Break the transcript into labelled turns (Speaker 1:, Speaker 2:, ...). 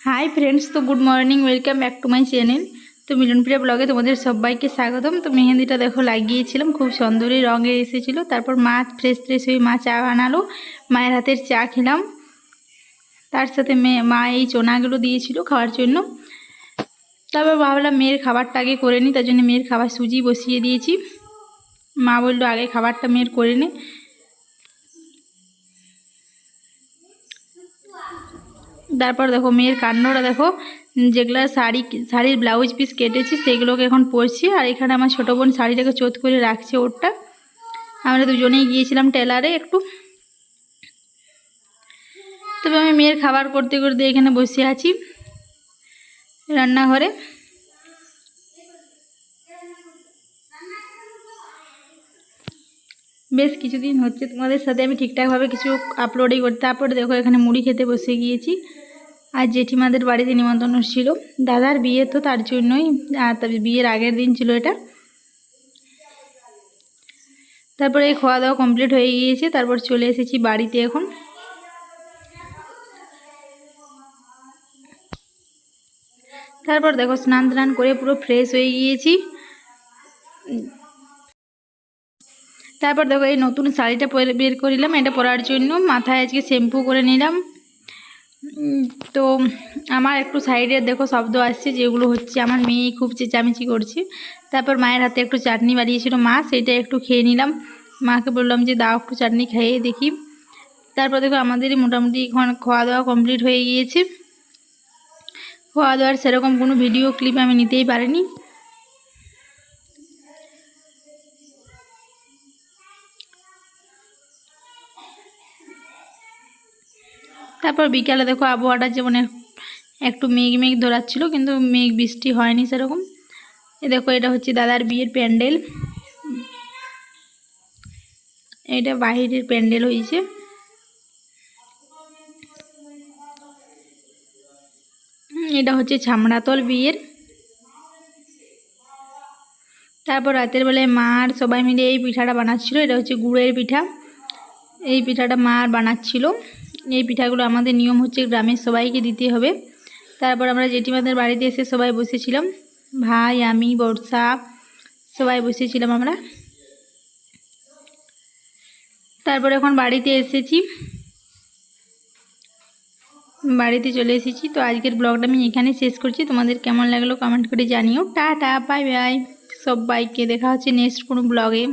Speaker 1: High friends তো good morning welcome back to my channel তো মিলনপ্রিয়া ব্লগে তোমাদের সবাইকে স্বাগতম। তো মেহেন্দিটা দেখো লাগিয়েছিলাম, খুব সুন্দরই রঙে এসেছিল। তারপর মা ফ্রেশ ফ্রেশ হয়ে মা চা বানালো, মায়ের হাতের চা খেলাম। তার সাথে মেয়ে মা এই চোনাগুলো দিয়েছিল খাওয়ার জন্য। তারপর ভাবলাম মেয়ের খাবারটা আগে করে নিই, তার জন্য মেয়ের খাবার সুজি বসিয়ে দিয়েছি। মা বলল, আগে খাবারটা মেয়ের করে নে। তারপর দেখো মেয়ের কান্নরা দেখো, যেগুলো শাড়ি, শাড়ির ব্লাউজ পিস কেটেছি, সেগুলোকে এখন পরছি, আর এখানে আমার ছোটো বোন শাড়িটাকে চোত করে রাখছে ওরটা। আমরা দুজনেই গিয়েছিলাম টেলারে একটু। তবে আমি মেয়ের খাবার করতে করতে এখানে বসে আছি রান্নাঘরে। বেশ কিছুদিন হচ্ছে তোমাদের সাথে আমি ঠিকঠাকভাবে কিছু আপলোডই করতে, তারপরে দেখো এখানে মুড়ি খেতে বসে গিয়েছি। আর জেঠিমাদের বাড়িতে নিমন্ত্রণ ছিল। দাদার বিয়ে তো তার জন্যই তবে বিয়ের আগের দিন ছিল এটা। তারপরে এই খাওয়া দাওয়া কমপ্লিট হয়ে গিয়েছে, তারপর চলে এসেছি বাড়িতে এখন। তারপর দেখো স্নান টান করে পুরো ফ্রেশ হয়ে গিয়েছি। তারপর দেখো এই নতুন শাড়িটা বের করিলাম, এটা পরার জন্য। মাথায় আজকে শ্যাম্পু করে নিলাম। তো আমার একটু সাইডের দেখো শব্দ আসছে, যেগুলো হচ্ছে আমার মেয়ে খুব চেঁচামেচি করছে। তারপর মায়ের হাতে একটু চাটনি বানিয়েছিল মা, সেটা একটু খেয়ে নিলাম। মাকে বললাম যে, দাও একটু চাটনি খেয়ে দেখি। তারপর দেখো আমাদেরই মোটামুটি এখন খাওয়া দাওয়া কমপ্লিট হয়ে গিয়েছে। খাওয়া দাওয়ার সেরকম কোনো ভিডিও ক্লিপ আমি নিতেই পারিনি। তারপর বিকালে দেখো আবহাওয়াটা যেমন একটু মেঘ মেঘ ধরাচ্ছিল, কিন্তু মেঘ বৃষ্টি হয়নি সেরকম। এ দেখো, এটা হচ্ছে দাদার বিয়ের প্যান্ডেল। এটা বাইরের প্যান্ডেল হয়েছে। এটা হচ্ছে ছামড়াতল বিয়ের। তারপর রাতের বেলায় মা আর সবাই মিলে এই পিঠাটা বানাচ্ছিল, এটা হচ্ছে গুড়ের পিঠা। এই পিঠাটা মা আর বানাচ্ছিল। এই পিঠাগুলো আমাদের নিয়ম হচ্ছে গ্রামের সবাইকে দিতে হবে। তারপর আমরা জেঠিমাদের বাড়িতে এসে সবাই বসেছিলাম। ভাই, আমি, বর্ষা, সবাই বসেছিলাম আমরা। তারপর এখন বাড়িতে এসেছি। বাড়িতে চলে এসেছি। তো আজকের ব্লগটা আমি এখানে শেষ করছি। তোমাদের কেমন লাগল কমেন্ট করে জানিও। Tata, bye bye. সবাইকে দেখা হচ্ছে নেক্সট কোনো ব্লগে।